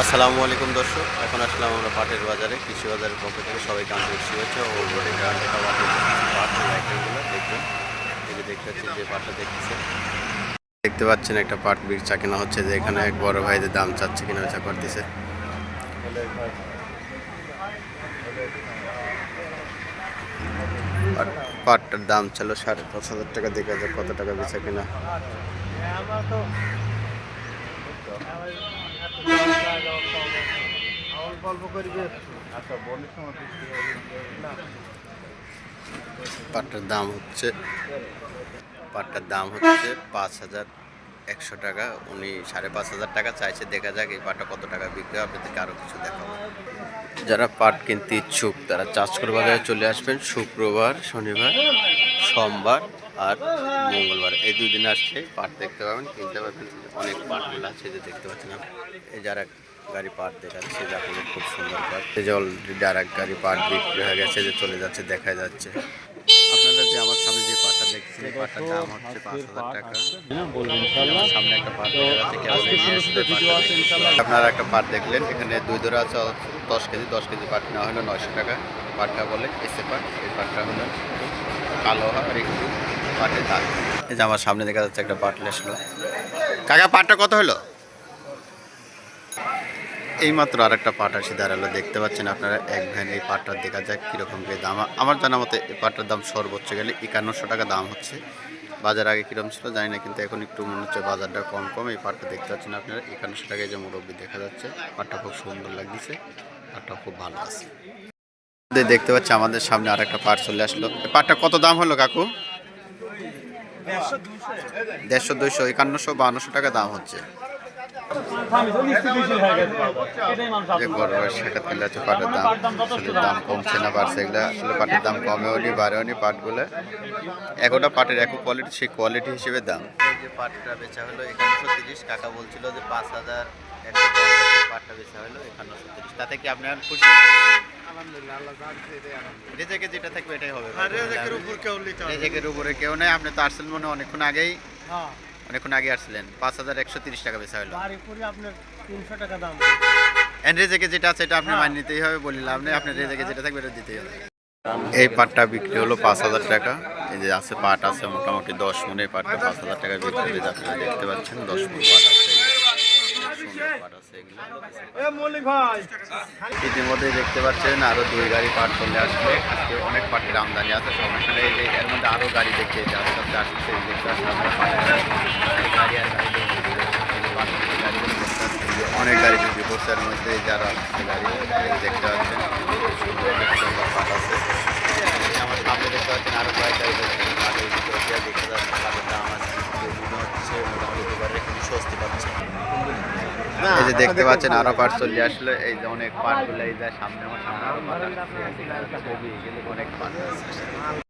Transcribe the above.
আসসালামু আলাইকুম দর্শক, এখন আসলাম আমরা পাটের বাজারে, কৃষি বাজারের পক্ষ থেকে সবাইকে আন্তরিক শুভেচ্ছা ও খাবার পাটের আইটেমগুলো দেখবেন। দেখতে পাচ্ছেন যে পাটটা দেখতেছেন দেখতে পাচ্ছেন একটা পাট বিচা কেনা হচ্ছে যে এখানে এক বড় ভাইদের দাম চাচ্ছে কিনা বেচা করতেছে পাটটার দাম ছিল সাড়ে পাঁচ হাজার টাকা, দেখা যাক কত টাকা বেচা কিনা। পাটটার দাম হচ্ছে, পাটটার দাম হচ্ছে পাঁচ হাজার একশো টাকা। উনি সাড়ে পাঁচ হাজার টাকা চাইছে। দেখা যাক এই পাটটা কত টাকা বিক্রি হবে। আপনাদেরকে আরও কিছু দেখাবো। যারা পাট কিনতে ইচ্ছুক, তারা চাষকর বাজারে চলে আসবেন। শুক্রবার, শনিবার, সোমবার আর মঙ্গলবার। এই দুই দিন আসলে পাট দেখতে পাবেন, কিনতে পারবেন অনেক পাটগুলো আছে যে দেখতে পাচ্ছেন এই যারা গাড়ি পাট দেখাচ্ছে যাগুলো খুব সুন্দর পাট। এই যে অলরেডি এক গাড়ি পাট বিক্রি হয়ে গেছে, যে চলে যাচ্ছে, দেখা যাচ্ছে। আপনারা যে আমার সামনে যে পাটটা দেখছেন, এই পাটটার দাম হচ্ছে পাঁচ হাজার টাকা। সামনে একটা পাট। আপনারা একটা পাট দেখলেন, এখানে দুই ধরে আছে দশ কেজি দশ কেজি পাট নেওয়া হলো, নয়শো টাকা। পাটটা বলে এসে পাট, এই পাটটা হলো কালো হয় আর একটু পাটের দাগ এই যে আমার সামনে দেখা যাচ্ছে একটা পাট লেসলো কাকা, পাটটা কত হলো? এইমাত্র আর একটা পাট আসি, দাঁড়াল, দেখতে পাচ্ছেন আপনারা? এক ভ্যান এই পাটটার দেখা যাক কীরকম কি দাম। আমার জানা মতে এই পাটটার দাম সর্বোচ্চ গেলে একান্নশো টাকা দাম হচ্ছে। বাজার আগে কীরকম ছিল জানি না, কিন্তু এখন একটু মনে হচ্ছে বাজারটা কম কম। এই পাটটা দেখতে পাচ্ছেন আপনারা? একান্নশো টাকায় যে মুরব্বী দেখা যাচ্ছে। পাটটা খুব সুন্দর লাগছে, পাটটা খুব ভালো আছে। দেখতে পাচ্ছি আমাদের সামনে আর একটা পাট চলে আসলো। এই পাটটা কত দাম হলো কাকু? দেড়শো দুইশো, একান্নশো বান্নশো টাকা দাম হচ্ছে। যে আছে পাটের দাম দাম কমছে না আসলে পাটের দাম কমেও নি পাটগুলো। একটা পাটের এক সেই কোয়ালিটি হিসেবে দাম। যে বেচা হলো একান্নশো তিরিশ কাকা বলছিল যে পাঁচ হাজার যেটা থাকবে এটাই কেউ নেই আপনি তো আসছেন মনে অনেকক্ষণ আগেই অনেকক্ষণ আগে পাঁচ হাজার একশো তিরিশ টাকা বেচা রেজেকে যেটা আছে আপনি নিতেই হবে আপনি রেজেকে যেটা থাকবে এটা দিতেই হবে এই পাটটা বিক্রি হলো পাঁচ হাজার টাকা। এই যে আছে পাট আছে, মোটামুটি দশ মনে পাটটা পাঁচ হাজার টাকা বিক্রি আপনারা দেখতে পাচ্ছেন, দশ মন পাট আছে এই যে। খুব সুন্দর পাট আছে এগুলো মল্লিক ভাই ইতিমধ্যে দেখতে পাচ্ছেন আরও দুই গাড়ি পার চলে আসবে। আজকে অনেক পাটের আমদানি আছে সমস্যা নেই এই যে এর মধ্যে আরও গাড়ি দেখতে যে আস্তে আস্তে আসছে দেখতে অনেক গাড়ি বিক্রি করছে এর মধ্যে যারা আসছে গাড়ি দেখতে পাচ্ছেন সুন্দর অনেক সুন্দর পাট আছে এই যে আমার সামনে দেখতে পাচ্ছেন আরও কয়েক গাড়ি দেখতে পাটের ভিতরে দিয়ে দেখতে পাচ্ছেন পাটের দাম আছে মনে হচ্ছে মোটামুটি দুবারে একটু স্বস্তি পাচ্ছে এই যে দেখতে পাচ্ছেন আরও পার চলে আসলো এই যে অনেক পার্টগুলো এই যে সামনে আমার সামনে আরও পাট আসছে। অনেক আছে